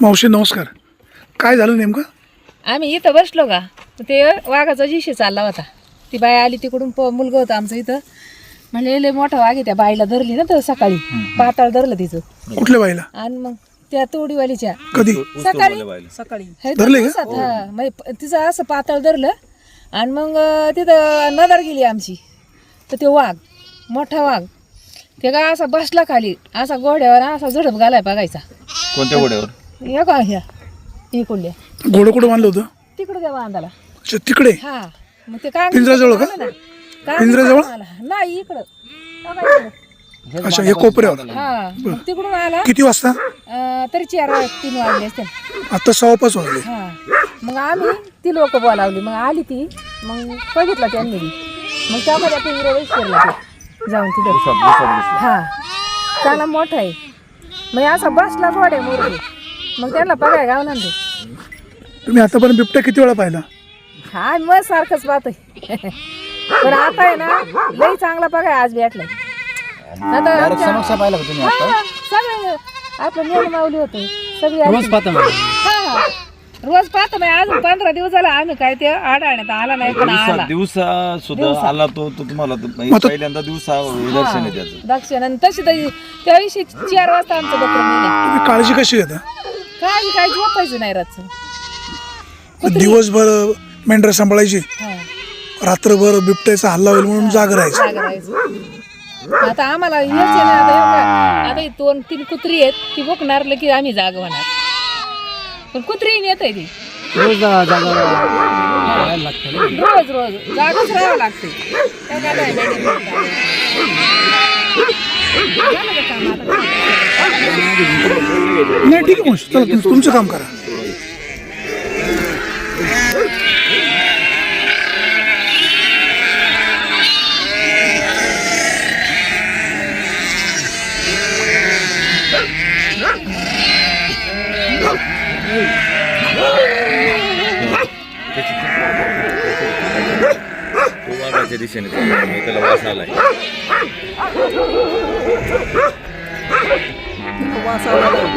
मावशी नमस्कार. काय झालं नेमकं? आम्ही इथं बसलो का? ते वाघाचा जिशी चालला होता. ती बाई आली तिकडून प मुलगा होता आमचं इथं. म्हणजे लय मोठा वाघ आहे त्या बाईला धरली ना तर सकाळी. पाताळ धरलं तिचं. कुठल्या बाईला? आणि मग त्या तोडीवालीच्या. कधी? सकाळी. सकाळी. हे धरले का? दिवसात, हा. म्हणजे प- तिचं असं पातळ धरलं. आणि मग अं, तिथं नदर गेली आमची. तर ते वाघ मोठा वाघ ते का असा बसला खाली असा घोड्यावर असा झडप घालाय बघायचा. कोणत्या घोड्यावर? हे का ह्या? इकडल्या घोडं कुठं बांधलं होतं? तिकडे त्या बांधाला. अच्छा तिकडे? हा. मग ते काय पिंजऱ्याजवळ का? पिंजऱ्याजवळ? नाही इकडं. बघा इकडं. अच्छा हे कोपऱ्यावर. हा. मग तिकडून आला. किती वाजता? अं, तरी चार वाज- तीन वाजले असते आता सव्वा पाच वाजले. हा. मग आम्ही ती लोक बोलावली. मग आली ती. मग बघितलं त्यांनी बी. मग त्यामध्ये पिंजऱ्यावर शिरला ते जाऊन तिथं. हा. त्याला मोठा आहे. मग असा बसला गोडे मोरगे. मग त्याला बघाय गाव ना ते तुम्ही आतापर्यंत बिबट्या किती वेळा पाहिला? हा मग सारखंच पाहतोय. पण आता आहे ना लई चांगला बघाय आज भेटलाय आता आमच्या- पाहिला का तुम्ही हा, सगळे आपलं नियम मावली होते. सगळी रोज. पाहता हा. रोज पाहतो नाही अजून पंधरा दिवस झाला आम्ही काय ते आढळण्यात आला नाही पण आला. दिवसा सुद्धा आला तो तो तुम्हाला तो पहिल्यांदा दिवसा दर्शन आहे त्याचं. दक्षिण. आणि तशी तर त्या दिवशी चार वाजता आमचं बकरं नेलं तुम्ही काळजी कशी घेता? काय काय झोपायचं नाही रातचं दिवसभर मेंढरा सांभाळायची हा रात्रभर बिबट्याचा हल्ला होईल म्हणून जाग राहायचं जागा राहायचं. आता आम्हाला हेच आहे ना आता ही दोन तीन कुत्री आहेत ती बुकणार की आम्ही जाग होणार पण कुत्री येत आहे ती रोज जा- जागा राहायला लागतं ना. रोज रोज जागच राहावं लागते काय काय नाही, नाही, नाही. झालं का काम आता? नाही ठीक आहे चला तुम- तुमचं काम करा. तो वाघाच्या दिशेने त्याला वास आलाय.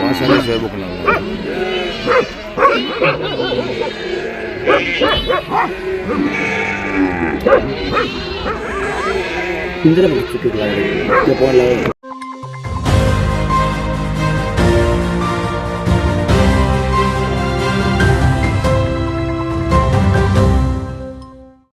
வாசனை சேவைக்கலாம் இந்திரபக்தி போல